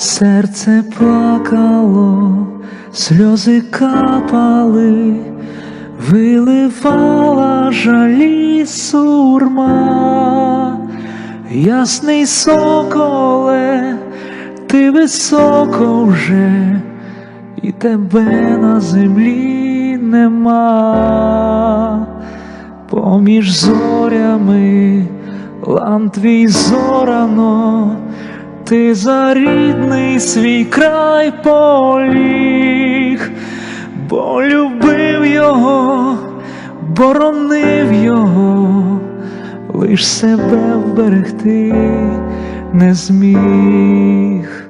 Серце плакало, сльози капали, виливала жалі сурма, ясний соколе, ти високо вже, і тебе на землі нема, поміж зорями лан твій зорано, ти за рідний свій край поліг, бо любив його, боронив його, лиш себе вберегти не зміг.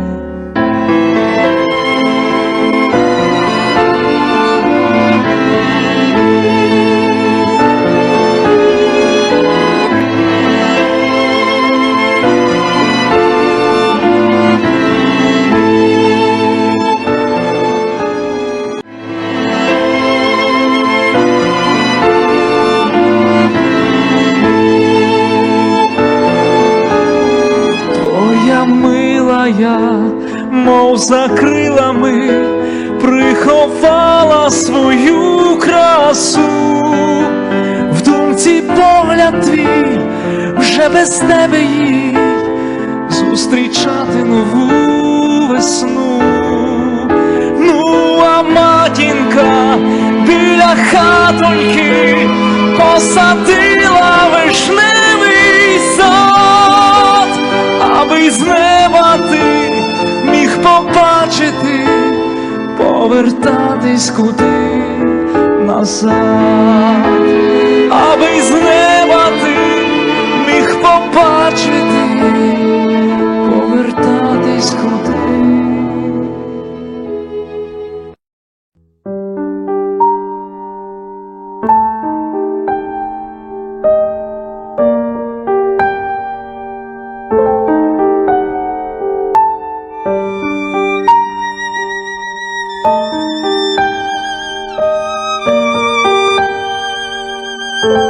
За крилами, приховала свою красу, в думці погляд твій вже без тебе їй зустрічати нову весну. Ну, а матінка біля хатоньки посадила вишневий повертатись куди назад, аби з неба